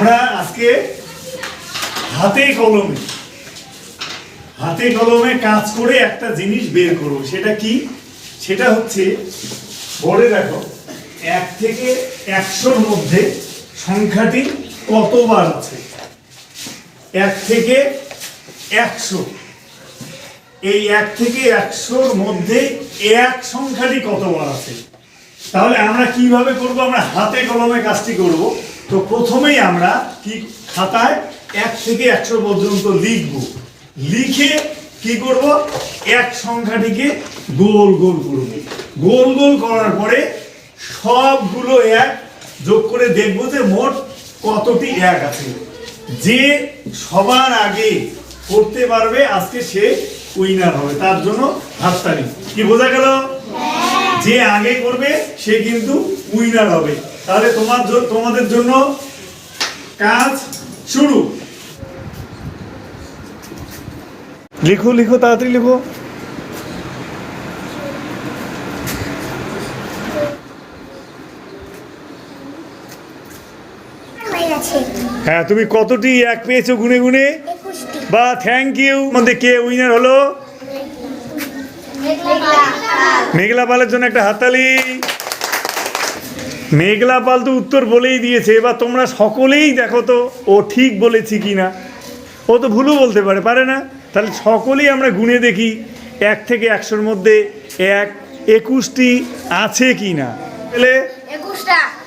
আমরা আজকে হাতে কলমে হাতে কলমে কাজ করে একটা জিনিস বের করব। সেটা কি? সেটা হচ্ছে বলে দেখো এক থেকে একশোর মধ্যে সংখ্যাটি কতবার আছে? এক থেকে একশো। এই এক থেকে একশোর মধ্যে এক সংখ্যাটি কতবার আছে? তাহলে আমরা কীভাবে করব? আমরা হাতে কলমে কাজটি করব। তো প্রথমেই আমরা কি খাতায় এক থেকে একশো পর্যন্ত লিখব। লিখে কি করব? এক সংখ্যাটিকে গোল গোল করব। গোল গোল করার পরে সবগুলো এক যোগ করে দেখব যে মোট কতটি এক আছে। যে সবার আগে করতে পারবে, আজকে সে উইনার হবে। তার জন্য হাততালি। কি বোঝা গেল? যে আগে করবে সে কিন্তু উইনার হবে। তাহলে তোমার তোমাদের জন্য কাজ শুরু। লিখো লিখো তাড়াতাড়ি লিখো। হ্যাঁ তুমি কতটি এক পেয়েছ গুনে গুনে? বা থ্যাংক ইউ মধ্যে কে উইনার হলো? মেঘলা পালের জন্য একটা হাততালি। মেঘলা পাল তো উত্তর বলেই দিয়েছে এবার তোমরা সকলেই দেখো তো ও ঠিক বলেছি কি না ও তো ভুলও বলতে পারে পারে না। তাহলে সকলেই আমরা গুনে দেখি এক থেকে একশোর মধ্যে এক একুশটি আছে কি না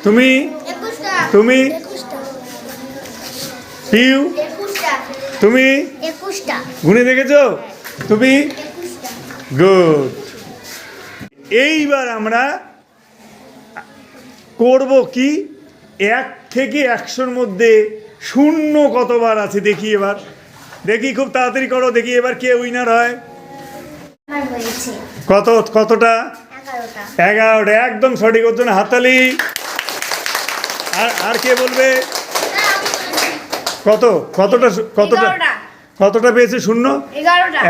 তুমি তুমি পিউ তুমি গুনে দেখেছ? তুমি গুড এইবার আমরা করব কি? এক থেকে একশোর মধ্যে শূন্য কতবার আছে দেখি এবার। দেখি খুব তাড়াতাড়ি করো দেখি এবার কে উইনার হয়। কত কতটা? এগারোটা। একদম সঠিক ওর জন্য হাততালি। আর আর কে বলবে? কত কতটা কতটা। কতটা পেয়েছে শূন্য?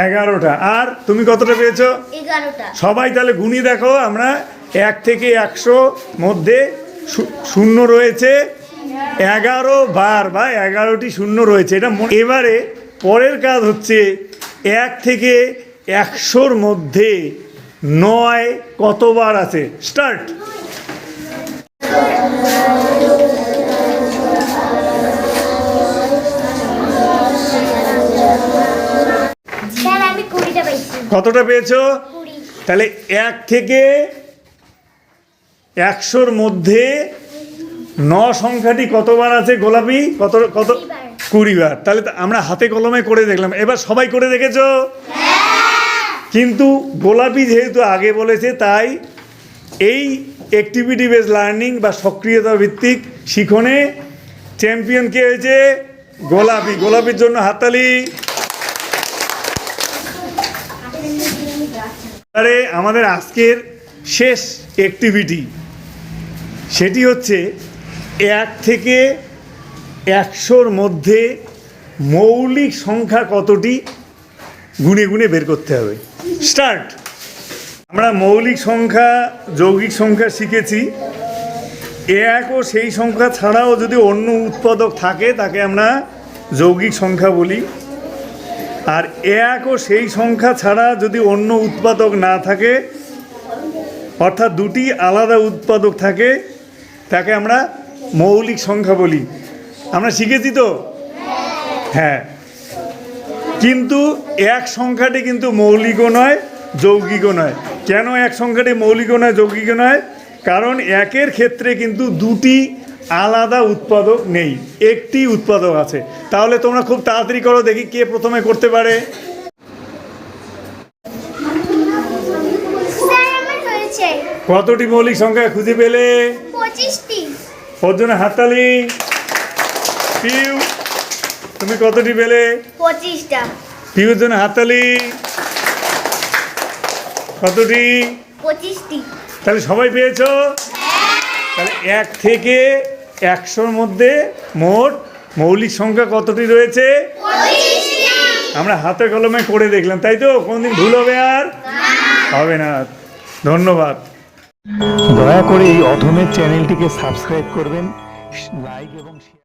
এগারোটা। আর তুমি কতটা পেয়েছ? সবাই তাহলে গুনি দেখো আমরা এক থেকে একশো মধ্যে শূন্য রয়েছে। এগারো বার বা এগারোটি শূন্য রয়েছে। এটা এবারে পরের কাজ হচ্ছে এক থেকে একশোর মধ্যে নয় কতবার আছে? স্টার্ট। কতটা পেয়েছ? তাহলে এক থেকে একশোর মধ্যে ন সংখ্যাটি কতবার আছে গোলাপি? কত কত? কুড়িবার। কুড়ি বার তাহলে আমরা হাতে কলমে করে দেখলাম। এবার সবাই করে দেখেছ? কিন্তু গোলাপি যেহেতু আগে বলেছে তাই এই অ্যাক্টিভিটি বেস লার্নিং বা সক্রিয়তা ভিত্তিক শিখনে চ্যাম্পিয়ন কে হয়েছে? গোলাপি। গোলাপির জন্য হাততালি। আরে আমাদের আজকের শেষ অ্যাক্টিভিটি সেটি হচ্ছে এক থেকে একশোর মধ্যে মৌলিক সংখ্যা কতটি? গুনে গুনে বের করতে হবে। স্টার্ট আমরা মৌলিক সংখ্যা, যৌগিক সংখ্যা শিখেছি। এক ও সেই সংখ্যা ছাড়াও যদি অন্য উৎপাদক থাকে, তাকে আমরা যৌগিক সংখ্যা বলি। আর এক ও সেই সংখ্যা ছাড়া যদি অন্য উৎপাদক না থাকে, অর্থাৎ দুটি আলাদা উৎপাদক থাকে, তাকে আমরা মৌলিক সংখ্যা বলি। আমরা শিখেছি তো? হ্যাঁ। কিন্তু এক সংখ্যাটি কিন্তু মৌলিকও নয়, যৌগিকও নয়। কেন এক সংখ্যাটি মৌলিকও নয়, যৌগিকও নয়? কারণ একের ক্ষেত্রে কিন্তু দুটি আলাদা উৎপাদক নেই, একটি উৎপাদক আছে। তাহলে তোমরা খুব তাড়াতাড়ি করো দেখি কে প্রথমে করতে পারে। কতটি মৌলিক সংখ্যা খুঁজে পেলে? পঁচিশটি। ওর জন্য হাততালি? পিউ তুমি কতটি পেলে? পঁচিশটা। পিউর জন্য হাততালি। কতটি? পঁচিশটি। তাহলে সবাই পেয়েছ? তাহলে এক থেকে একশোর মধ্যে মোট মৌলিক সংখ্যা কতটি রয়েছে? আমরা হাতে কলমে করে দেখলাম তাই তো? কোনদিন ভুল হবে আর? হবে না। ধন্যবাদ। দয়া করে এই অধমের চ্যানেলটিকে সাবস্ক্রাইব করবেন লাইক এবং